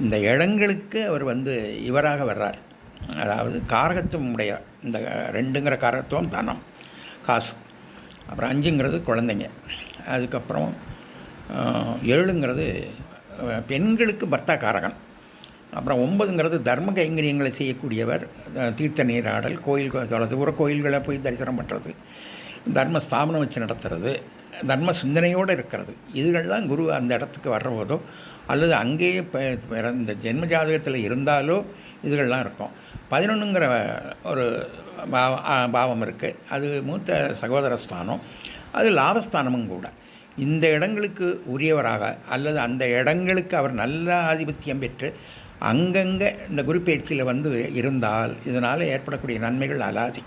இந்த இடங்களுக்கு அவர் வந்து இவராக வர்றார். அதாவது காரகத்துவம் உடைய இந்த ரெண்டுங்கிற காரகத்துவம் தனம் காசு. அப்புறம் அஞ்சுங்கிறது குழந்தைங்க. அதுக்கப்புறம் ஏழுங்கிறது பெண்களுக்கு பர்த்தா காரகன். அப்புறம் ஒன்பதுங்கிறது தர்ம கைங்கரியங்களை செய்யக்கூடியவர் தீர்த்த நீராடல் கோயில் தொலை உர கோயில்களை போய் தரிசனம் பண்ணுறது தர்ம ஸ்தாபனம் வச்சு நடத்துறது தர்ம சிந்தனையோடு இருக்கிறது. இதுகள்லாம் குரு அந்த இடத்துக்கு வர்றபோதோ அல்லது அங்கேயே இந்த ஜென்ம ஜாதகத்தில் இருந்தாலோ இதுகள்லாம் இருக்கும். பதினொன்றுங்கிற ஒரு பாவம் இருக்குது அது மூத்த சகோதர ஸ்தானம். அது லாபஸ்தானமும் கூட. இந்த இடங்களுக்கு உரியவராக அல்லது அந்த இடங்களுக்கு அவர் நல்ல ஆதிபத்தியம் பெற்று அங்கங்கே இந்த குரு பயிற்சியில் வந்து இருந்தால் இதனால் ஏற்படக்கூடிய நன்மைகள் அலாதி.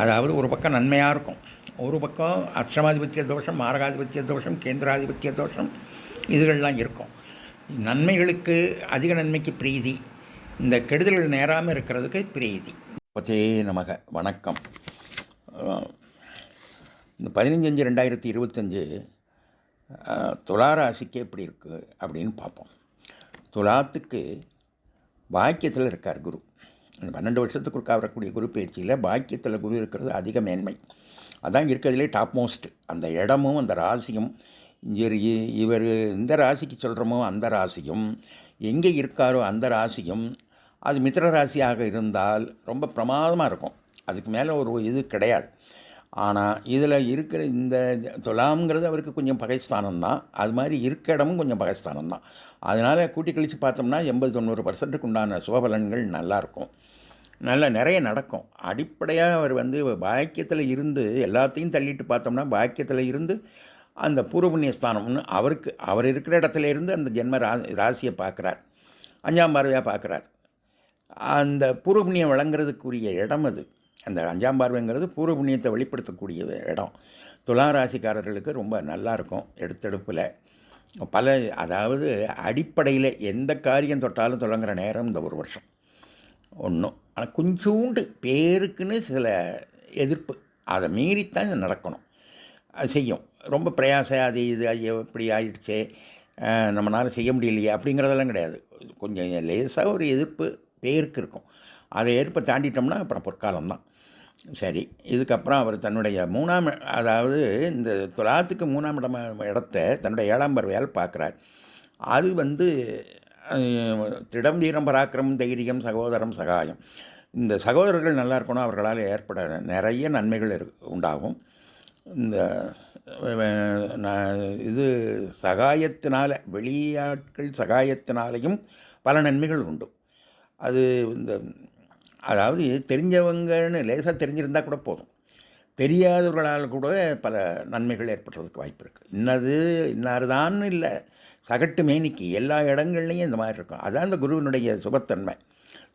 அதாவது ஒரு பக்கம் நன்மையாக இருக்கும். ஒரு பக்கம் அஷ்டமாதிபத்திய தோஷம் மாரகாதிபத்திய தோஷம் கேந்திராதிபத்திய தோஷம் இதுகள்லாம் இருக்கும். நன்மைகளுக்கு அதிக நன்மைக்கு பிரீதி. இந்த கெடுதல்கள் நேராமல் இருக்கிறதுக்கு பிரீதி. பத்தே நமக. வணக்கம். இந்த பதினஞ்சு ரெண்டாயிரத்தி இருபத்தஞ்சு துளாராசிக்கு எப்படி இருக்குது அப்படின்னு பார்ப்போம். துலாத்துக்கு பாக்கியத்தில் இருக்கார் குரு. இந்த பன்னெண்டு வருஷத்துக்கு வரக்கூடிய குரு பயிற்சியில் பாக்கியத்தில் குரு இருக்கிறது அதிக மேன்மை. அதான் இருக்கிறதுலே டாப் மோஸ்ட் அந்த இடமும் அந்த ராசியும் இவர் இந்த ராசிக்கு சொல்கிறோமோ அந்த ராசியும் எங்கே இருக்காரோ அந்த ராசியும் அது மித்திர ராசியாக இருந்தால் ரொம்ப பிரமாதமாக இருக்கும். அதுக்கு மேலே ஒரு இது கிடையாது. ஆனால் இதில் இருக்கிற இந்த துலாம்ங்கிறது அவருக்கு கொஞ்சம் பகைஸ்தானம் தான் அது மாதிரி இருக்க இடமும் கொஞ்சம் பகைஸ்தானம் தான் அதனால் கூட்டி கழித்து பார்த்தோம்னா எண்பது தொண்ணூறு பர்சன்ட்டுக்கு உண்டான சுபபலன்கள் நல்லாயிருக்கும் நல்லா நிறைய நடக்கும். அடிப்படையாக அவர் வந்து பாக்கியத்தில் இருந்து எல்லாத்தையும் தள்ளிட்டு பார்த்தோம்னா பாக்கியத்தில் இருந்து அந்த பூர்வபுண்ணிய ஸ்தானம்னு அவருக்கு அவர் இருக்கிற இடத்துல இருந்து அந்த ஜென்ம ரா ராசியை பார்க்குறார். அஞ்சாம் பார்வையாக பார்க்குறார். அந்த பூர்வபுண்ணியம் வழங்குறதுக்குரிய இடம் அது. அந்த அஞ்சாம் பார்வைங்கிறது பூர்வ புண்ணியத்தை வெளிப்படுத்தக்கூடிய இடம். துலா ராசிக்காரர்களுக்கு ரொம்ப நல்லாயிருக்கும் எடுத்தெடுப்பில். பல அதாவது அடிப்படையில் எந்த காரியம் தொட்டாலும் தொடங்குற நேரம் இந்த ஒரு வருஷம். ஒன்றும் ஆனால் கொஞ்சோண்டு பேருக்குன்னு சில எதிர்ப்பு. அதை மீறித்தான் இது நடக்கணும். அது செய்யும். ரொம்ப பிரயாசம் அது இது ஐயோ இப்படி ஆயிடுச்சே நம்மளால் செய்ய முடியலையே அப்படிங்கிறதெல்லாம் கிடையாது. கொஞ்சம் லேசாக ஒரு எதிர்ப்பு பேருக்கு இருக்கும். அதை ஏற்ப தாண்டிட்டோம்னா அப்புறம் பொற்காலம்தான். சரி இதுக்கப்புறம் அவர் தன்னுடைய மூணாம் அதாவது இந்த துலாத்துக்கு மூணாம் இடம் இடத்த தன்னுடைய ஏழாம் பறவையால் பார்க்குறார். அது வந்து திடம் வீரம் பராக்கிரமம் தைரியம் சகோதரம் சகாயம். இந்த சகோதரர்கள் நல்லா இருக்கணும் அவர்களால் ஏற்பட நிறைய நன்மைகள் உண்டாகும். இந்த இது சகாயத்தினால் வெளியாட்கள் சகாயத்தினாலையும் பல நன்மைகள் உண்டு. அது இந்த அதாவது தெரிஞ்சவங்கன்னு லேசாக தெரிஞ்சிருந்தால் கூட போதும். தெரியாதவர்களால் கூட பல நன்மைகள் ஏற்படுறதுக்கு வாய்ப்பு இருக்குது இன்னது இன்னாருதான் இல்லை. சகட்டு மேனிக்கு எல்லா இடங்கள்லையும் இந்த மாதிரி இருக்கும். அதான் இந்த குருவினுடைய சுபத்தன்மை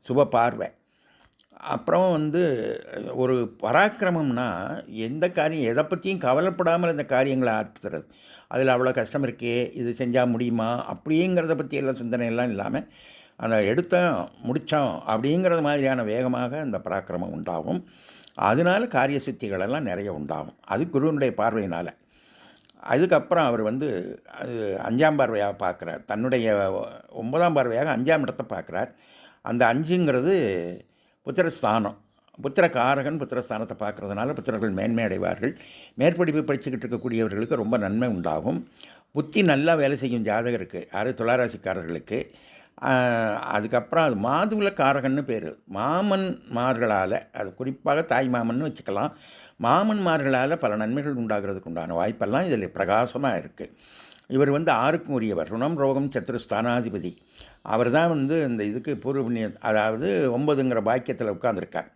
சுப பார்வை. அப்புறம் வந்து ஒரு பராக்கிரமம்னா எந்த காரியம் எதை பற்றியும் கவலைப்படாமல் இந்த காரியங்களை ஆற்றுறது அதில் அவ்வளோ கஷ்டம் இருக்கே இது செஞ்சால் முடியுமா? அப்படிங்கிறத பற்றி எல்லாம் சிந்தனை எல்லாம் இல்லாமல் அதை எடுத்தோம் முடித்தோம் அப்படிங்கிறது மாதிரியான வேகமாக அந்த பராக்கிரமம் உண்டாகும். அதனால காரிய சித்திகளெல்லாம் நிறைய உண்டாகும். அது குருவினுடைய பார்வையினால். அதுக்கப்புறம் அவர் வந்து அது அஞ்சாம் பார்வையாக பார்க்குறார். தன்னுடைய ஒன்பதாம் பார்வையாக அஞ்சாம் இடத்தை பார்க்குறார். அந்த அஞ்சுங்கிறது புத்திரஸ்தானம். புத்திரக்காரகன் புத்திரஸ்தானத்தை பார்க்குறதுனால புத்திரர்கள் மேன்மை அடைவார்கள் மேற்படிப்பு படிச்சுக்கிட்டு இருக்கக்கூடியவர்களுக்கு ரொம்ப நன்மை உண்டாகும். புத்தி நல்லா வேலை செய்யும் ஜாதகருக்கு யார் துளாராசிக்காரர்களுக்கு அதுக்கப்புறம் அது மாதுள காரகன்னு பேர். மாமன்மார்களால் அது குறிப்பாக தாய் மாமன் வச்சுக்கலாம். மாமன்மார்களால் பல நன்மைகள் உண்டாகிறதுக்கு உண்டான வாய்ப்பெல்லாம் இதில் பிரகாசமாக இருக்குது இவர் வந்து ஆருக்கும் உரியவர். ருணம் ரோகம் சத்ருஸ்தானாதிபதி அவர் தான் வந்து இந்த இதுக்கு பூர்வ புண்ணிய அதாவது ஒன்பதுங்கிற பாக்கியத்தில் உட்காந்துருக்கார்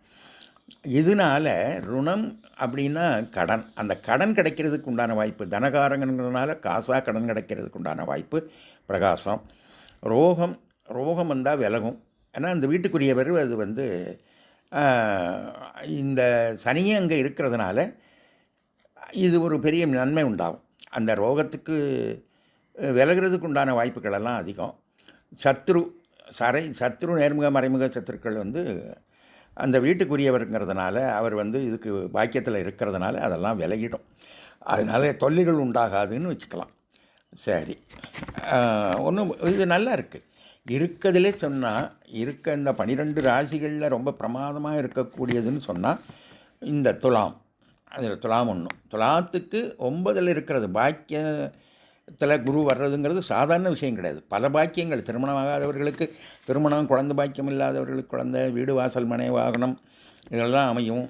இதனால ருணம் அப்படின்னா கடன். அந்த கடன் கிடைக்கிறதுக்கு உண்டான வாய்ப்பு தனகாரங்கிறதுனால காசாக கடன் கிடைக்கிறதுக்கு உண்டான வாய்ப்பு பிரகாசம். ரோகம் ரோகம் வந்தால் விலகும். ஏன்னா அந்த வீட்டுக்குரியவர் அது வந்து இந்த சனியே அங்கே இருக்கிறதுனால இது ஒரு பெரிய நன்மை உண்டாகும். அந்த ரோகத்துக்கு விலகிறதுக்கு உண்டான வாய்ப்புகள் எல்லாம் அதிகம். சத்ரு சரை சத்ரு நேர்முக மறைமுக சத்துருக்கள் வந்து அந்த வீட்டுக்குரியவருங்கிறதுனால அவர் வந்து இதுக்கு பாக்கியத்தில் இருக்கிறதுனால அதெல்லாம் விலகிடும். அதனால தொல்லைகள் உண்டாகாதுன்னு வச்சுக்கலாம். சரி. ஒன்றும் இது நல்லா இருக்குது இருக்கிறதுலே சொன்னால் இருக்க இந்த பனிரெண்டு ராசிகளில் ரொம்ப பிரமாதமாக இருக்கக்கூடியதுன்னு சொன்னால் இந்த துலாம். அதில் துலாம் ஒன்று துலாத்துக்கு ஒன்பதில் இருக்கிறது பாக்கியத்தில் குரு வர்றதுங்கிறது சாதாரண விஷயம் கிடையாது. பல பாக்கியங்கள். திருமணம் ஆகாதவர்களுக்கு திருமணம் குழந்தை பாக்கியம் இல்லாதவர்களுக்கு குழந்தை வீடு வாசல் மனை வாகனம் இதெல்லாம் அமையும்.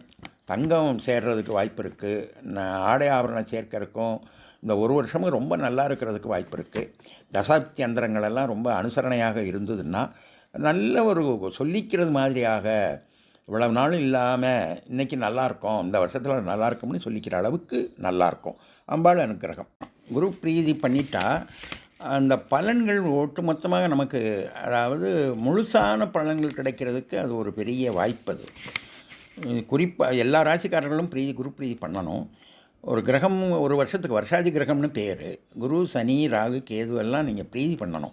தங்கம் சேர்றதுக்கு வாய்ப்பு இருக்குது ஆடை ஆபரணம் சேர்க்கறதுக்கும் இந்த ஒரு வருஷமும் ரொம்ப நல்லா இருக்கிறதுக்கு வாய்ப்பு இருக்குது தசாப்தியந்திரங்கள் எல்லாம் ரொம்ப அனுசரணையாக இருந்ததுன்னா நல்ல ஒரு சொல்லிக்கிறது மாதிரியாக இவ்வளவு நாளும் இல்லாமல் இன்றைக்கி நல்லாயிருக்கும் இந்த வருஷத்தில் நல்லா இருக்கும்னு சொல்லிக்கிற அளவுக்கு நல்லாயிருக்கும் அம்பாள் அனுக்கிரகம். குரு பிரீதி பண்ணிட்டா அந்த பலன்கள் ஒட்டுமொத்தமாக நமக்கு அதாவது முழுசான பலன்கள் கிடைக்கிறதுக்கு அது ஒரு பெரிய வாய்ப்பு அது. குறிப்பாக எல்லா ராசிக்காரர்களும் பிரீதி குரு பிரீதி பண்ணணும். ஒரு கிரகம் ஒரு வருஷத்துக்கு வருஷாதி கிரகம்னு பேர். குரு சனி ராகு கேது எல்லாம் நீங்கள் பிரீதி பண்ணணும்.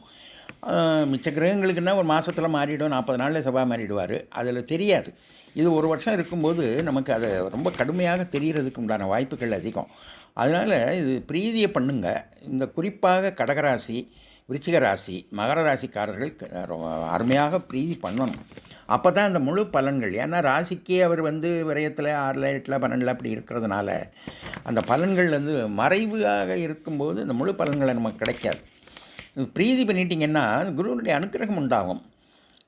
மிச்ச கிரகங்களுக்குன்னா ஒரு மாதத்தில் மாறிடும் நாற்பது நாளில் செவ்வாய் மாறிடுவார். அதில் தெரியாது. இது ஒரு வருஷம் இருக்கும்போது நமக்கு அது ரொம்ப கடுமையாக தெரிகிறதுக்கு உண்டான வாய்ப்புகள் அதிகம். அதனால் இது பிரீதியை பண்ணுங்க. இந்த குறிப்பாக கடகராசி விருச்சிக ராசி மகர ராசிக்காரர்கள் க- ரொ- அருமையாக பிரீதி பண்ணணும். அப்போ தான் இந்த முழு பலன்கள். ஏன்னா ராசிக்கே அவர் வந்து விரயத்தில் ஆறில் எட்டில் பன்னெண்டில் அப்படி இருக்கிறதுனால அந்த பலன்கள் வந்து மறைவாக இருக்கும்போது இந்த முழு பலன்களை நமக்கு கிடைக்காது. பிரீதி பண்ணிட்டீங்கன்னா குருவினுடைய அனுக்கிரகம் உண்டாகும்.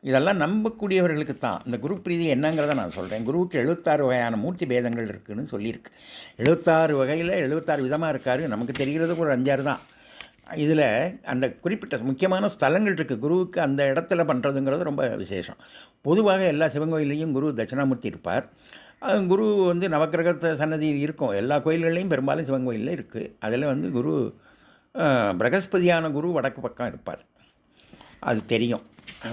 இதெல்லாம் நம்பக்கூடியவர்களுக்கு தான். இந்த குரு பிரீதி என்னங்கிறத நான் சொல்கிறேன் குருவுக்கு எழுபத்தாறு வகையான மூர்த்தி பேதங்கள் இருக்குதுன்னு சொல்லியிருக்கு. எழுபத்தாறு வகையில் எழுபத்தாறு விதமாக இருக்காரு. நமக்கு தெரிகிறது ஒரு அஞ்சாறு தான். இதில் அந்த குறிப்பிட்ட முக்கியமான ஸ்தலங்கள் இருக்குது குருவுக்கு அந்த இடத்துல பண்ணுறதுங்கிறது ரொம்ப விசேஷம். பொதுவாக எல்லா சிவன் கோயிலையும் குரு தட்சிணாமூர்த்தி இருப்பார். குரு வந்து நவக்கிரகத்தை சன்னதி இருக்கும். எல்லா கோயில்கள்லையும் பெரும்பாலும் சிவன் கோயிலில் இருக்குது அதில் வந்து குரு பிரகஸ்பதியான குரு வடக்கு பக்கம் இருப்பார். அது தெரியும்.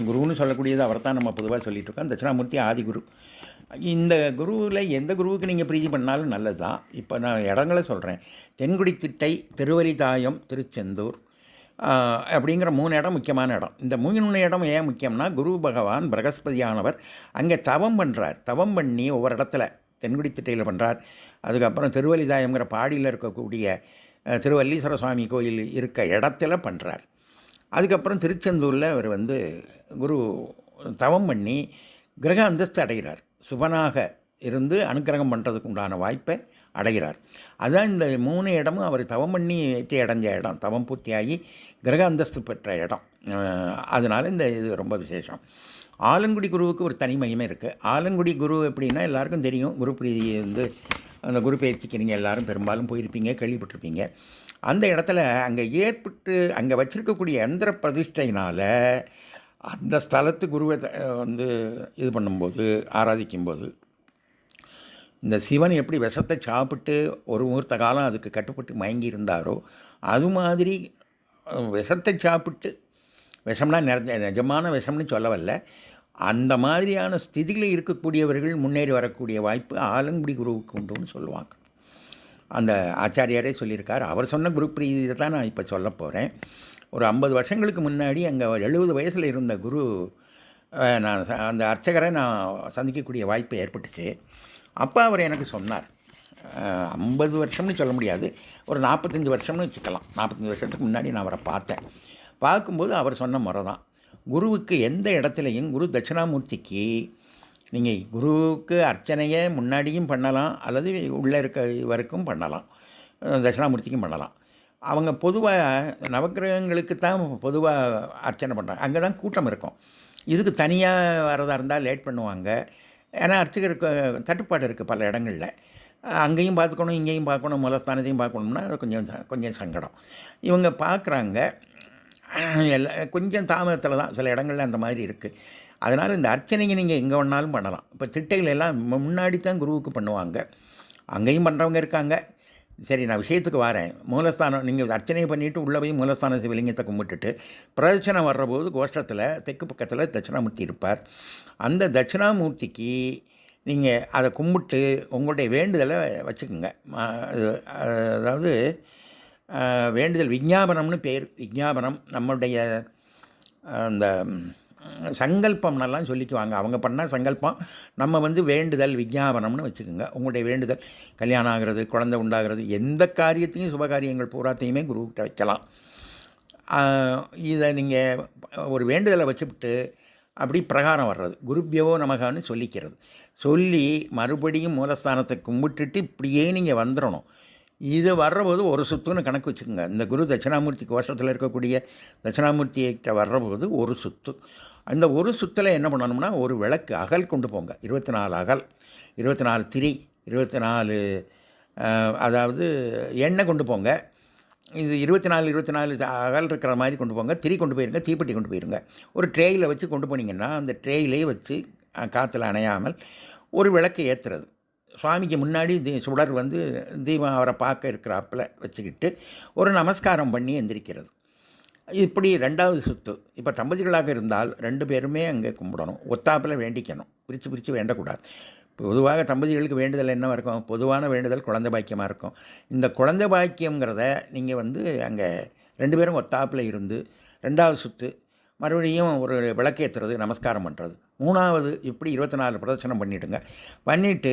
குருன்னு சொல்லக்கூடியது அவர் தான் நம்ம பொதுவாக சொல்லிகிட்ருக்கோம் இருக்கோம் தட்சிணாமூர்த்தி ஆதிகுரு. இந்த குருவில் எந்த குருவுக்கு நீங்கள் பிரீதி பண்ணாலும் நல்லது தான் இப்போ நான் இடங்களை சொல்கிறேன் தென்குடி திட்டை திருவலிதாயம் திருச்செந்தூர் அப்படிங்கிற மூணு இடம் முக்கியமான இடம். இந்த மூணு இடம் ஏன் முக்கியம்னா குரு பகவான் பிரகஸ்பதியானவர் அங்கே தவம் பண்ணுறார் தவம் பண்ணி ஒவ்வொரு இடத்துல தென்குடி திட்டையில் பண்ணுறார் அதுக்கப்புறம் திருவலிதாயம்ங்கிற பாடியில் இருக்கக்கூடிய திருவல்லீஸ்வர சுவாமி கோயில் இருக்க இடத்துல பண்ணுறார் அதுக்கப்புறம் திருச்செந்தூரில் அவர் வந்து குரு தவம் பண்ணி கிரக அந்தஸ்து அடைகிறார். சுபனாக இருந்து அனுக்கிரகம் பண்ணுறதுக்கு உண்டான வாய்ப்பை அடைகிறார். அதுதான் இந்த மூணு இடமும் அவர் தவம் பண்ணி ஏற்றி அடைஞ்ச இடம். தவம் பூர்த்தியாகி கிரக அந்தஸ்து பெற்ற இடம். அதனால் இந்த இது ரொம்ப விசேஷம். ஆலங்குடி குருவுக்கு ஒரு தனிமையுமே இருக்குது ஆலங்குடி குரு எப்படின்னா எல்லாருக்கும் தெரியும். குரு பிரீதியை வந்து அந்த குரு பயிற்சிக்கு நீங்கள் எல்லோரும் பெரும்பாலும் போயிருப்பீங்க கேள்விப்பட்டிருப்பீங்க. அந்த இடத்துல அங்கே ஏற்பட்டு அங்கே வச்சுருக்கக்கூடிய எந்திர பிரதிஷ்டையினால் அந்த ஸ்தலத்து குருவை த- வந்து இது பண்ணும்போது ஆராதிக்கும்போது இந்த சிவன் எப்படி விஷத்தை சாப்பிட்டு ஒரு முகூர்த்த காலம் அதுக்கு கட்டுப்பட்டு மயங்கி இருந்தாரோ அது மாதிரி விஷத்தை சாப்பிட்டு விஷம்னா நிறஞ்ச நிஜமான விஷம்னு சொல்ல வரல அந்த மாதிரியான ஸ்திதியில் இருக்கக்கூடியவர்கள் முன்னேறி வரக்கூடிய வாய்ப்பு ஆலங்குடி குருவுக்கு உண்டுன்னு சொல்லுவாங்க. அந்த ஆச்சாரியாரே சொல்லியிருக்கார். அவர் சொன்ன குரு பிரீதியை தான் நான் இப்போ சொல்ல போகிறேன் ஒரு ஐம்பது வருஷங்களுக்கு முன்னாடி அங்கே எழுபது வயசில் இருந்த குரு நான் அந்த அர்ச்சகரை நான் சந்திக்கக்கூடிய வாய்ப்பு ஏற்பட்டுச்சு. அப்போ அவர் எனக்கு சொன்னார். ஐம்பது வருஷம்னு சொல்ல முடியாது. ஒரு நாற்பத்தஞ்சு வருஷம்னு வச்சுக்கலாம். நாற்பத்தஞ்சு வருஷத்துக்கு முன்னாடி நான் அவரை பார்த்தேன். பார்க்கும்போது அவர் சொன்ன முறை தான் குருவுக்கு எந்த இடத்துலையும் குரு தட்சிணாமூர்த்திக்கு நீங்கள் குருவுக்கு அர்ச்சனையை முன்னாடியும் பண்ணலாம் அல்லது உள்ளே இருக்க வரைக்கும் பண்ணலாம். தட்சிணாமூர்த்திக்கும் பண்ணலாம். அவங்க பொதுவாக நவக்கிரகங்களுக்கு தான் பொதுவாக அர்ச்சனை பண்ணுறாங்க அங்கே தான் கூட்டம் இருக்கும். இதுக்கு தனியாக வரதாக இருந்தால் லேட் பண்ணுவாங்க. ஏன்னா அர்ச்சகருக்கு தட்டுப்பாடு இருக்குது பல இடங்களில். அங்கேயும் பார்த்துக்கணும் இங்கேயும் பார்க்கணும் மூலஸ்தானத்தையும் பார்க்கணும்னா அது கொஞ்சம் கொஞ்சம் சங்கடம். இவங்க பார்க்குறாங்க. எல்லா கொஞ்சம் தாமதத்தில் தான் சில இடங்கள்ல அந்த மாதிரி இருக்குது அதனால் இந்த அர்ச்சனைங்க நீங்கள் எங்கே வேணாலும் பண்ணலாம். இப்போ திட்டைகள் எல்லாம் முன்னாடி தான் குருவுக்கு பண்ணுவாங்க. அங்கேயும் பண்ணுறவங்க இருக்காங்க. சரி நான் விஷயத்துக்கு வரேன். மூலஸ்தானம் நீங்கள் அர்ச்சனை பண்ணிவிட்டு உள்ளே போய் மூலஸ்தான சிவலிங்கத்தை கும்பிட்டுட்டு பிரதட்சணம் வர்றபோது கோஷ்டத்தில் தெற்கு பக்கத்தில் தட்சிணாமூர்த்தி இருப்பார். அந்த தட்சிணாமூர்த்திக்கு நீங்கள் அதை கும்பிட்டு உங்களுடைய வேண்டுதலை வச்சுக்கோங்க. அது- அதாவது வேண்டுதல் விஞ்ஞாபனம்னு பேர் விஞ்ஞாபனம் நம்முடைய அந்த சங்கல்பம்னெல்லாம் சொல்லிக்குவாங்க. அவங்க பண்ணால் சங்கல்பம் நம்ம வந்து வேண்டுதல் விஞ்ஞாபனம்னு வச்சுக்கோங்க. உங்களுடைய வேண்டுதல் கல்யாணம் ஆகிறது குழந்தை உண்டாகிறது எந்த காரியத்தையும் சுபகாரியங்கள் பூராத்தையுமே குருக்கிட்ட வைக்கலாம். இதை நீங்கள் ஒரு வேண்டுதலை வச்சுவிட்டு அப்படி பிரகாரம் வர்றது. குருப்பியவோ நமகான்னு சொல்லிக்கிறது. சொல்லி மறுபடியும் மூலஸ்தானத்தை கும்பிட்டுட்டு இப்படியே நீங்கள் வந்துடணும் இது வர்றபோது ஒரு சுத்துன்னு கணக்கு வச்சுக்கோங்க. இந்த குரு தட்சிணாமூர்த்தி கோஷத்தில் இருக்கக்கூடிய தட்சிணாமூர்த்திகிட்ட வர்றபோது ஒரு சுத்து. அந்த ஒரு சுத்தில் என்ன பண்ணணும்னா ஒரு விளக்கு அகல் கொண்டு போங்க. இருபத்தி நாலு அகல் இருபத்தி நாலு திரி இருபத்தி நாலு அதாவது எண்ணெய் கொண்டு போங்க. இது இருபத்தி நாலு இருபத்தி நாலு அகல் இருக்கிற மாதிரி கொண்டு போங்க. திரி கொண்டு போயிருங்க தீப்பெட்டி கொண்டு போயிருங்க. ஒரு ட்ரேயில் வச்சு கொண்டு போனீங்கன்னா அந்த ட்ரேயிலே வச்சு காற்றுல அணையாமல் ஒரு விளக்கு ஏற்றுறது சுவாமிக்கு முன்னாடி தீ சுடர் வந்து தீபம் அவரை பார்க்க இருக்கிறாப்புல வச்சுக்கிட்டு ஒரு நமஸ்காரம் பண்ணி எந்திரிக்கிறது. இப்படி ரெண்டாவது சுத்து. இப்போ தம்பதிகளாக இருந்தால் ரெண்டு பேருமே அங்கே கும்பிடணும். ஒத்தாப்பில் வேண்டிக்கணும். பிரித்து பிரித்து வேண்டக்கூடாது. பொதுவாக தம்பதிகளுக்கு வேண்டுதல் என்ன இருக்கும்? பொதுவான வேண்டுதல் குழந்தை பாக்கியமாக இருக்கும். இந்த குழந்தை பாக்கியங்கிறத நீங்கள் வந்து அங்கே ரெண்டு பேரும் ஒத்தாப்பில் இருந்து ரெண்டாவது சுத்து மறுபடியும் ஒரு விளக்கேற்றுறது நமஸ்காரம் பண்ணுறது மூணாவது இப்படி இருபத்தி நாலு பிரதட்சணம் பண்ணிவிடுங்க பண்ணிவிட்டு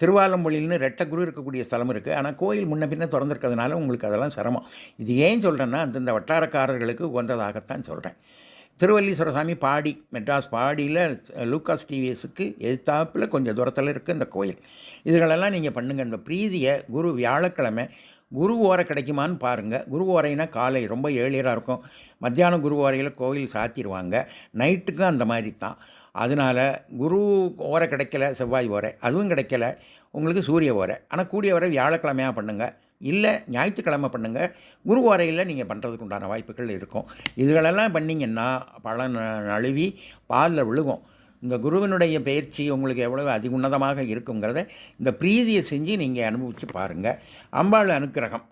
திருவாலம்பொழில்னு ரெட்டை குரு இருக்கக்கூடிய ஸ்தலம் இருக்குது ஆனால் கோயில் முன்ன பின்ன திறந்திருக்கிறதுனால உங்களுக்கு அதெல்லாம் சிரமம். இது ஏன் சொல்கிறேன்னா அந்தந்த வட்டாரக்காரர்களுக்கு உகந்ததாகத்தான் சொல்கிறேன் திருவல்லீஸ்வர சாமி பாடி மெட்ராஸ் பாடியில் லூக்காஸ் டிவிஎஸுக்கு எதிர்த்தாப்பில் கொஞ்சம் தூரத்தில் இருக்குது இந்த கோயில். இதுகளெல்லாம் நீங்கள் பண்ணுங்கள் இந்த பிரீதியை குரு வியாழக்கிழமை குரு ஓரை கிடைக்குமான்னு பாருங்கள் குரு ஓரைனா காலை ரொம்ப ஏழியராக இருக்கும். மத்தியானம் குரு ஓரையில் கோயில் சாத்திடுவாங்க நைட்டுக்கும் அந்த மாதிரி தான். அதனால் குரு ஓரை கிடைக்கல செவ்வாய் ஓரை. அதுவும் கிடைக்கல. உங்களுக்கு சூரிய ஓரை. ஆனால் கூடிய வரை வியாழக்கிழமையாக பண்ணுங்கள் இல்லை ஞாயிற்றுக்கிழமை பண்ணுங்கள் குரு ஓரையில் நீங்கள் பண்ணுறதுக்கு உண்டான வாய்ப்புகள் இருக்கும். இதுகளெல்லாம் பண்ணிங்கன்னா பலன் நழுவி பாலில் விழுகும். இந்த குருவினுடைய பயிற்சி உங்களுக்கு எவ்வளவு அதிகுன்னதமாக இருக்குங்கிறத இந்த பிரீதியை செஞ்சு நீங்கள் அனுபவித்து பாருங்கள் அம்பாள் அனுக்கிரகம்.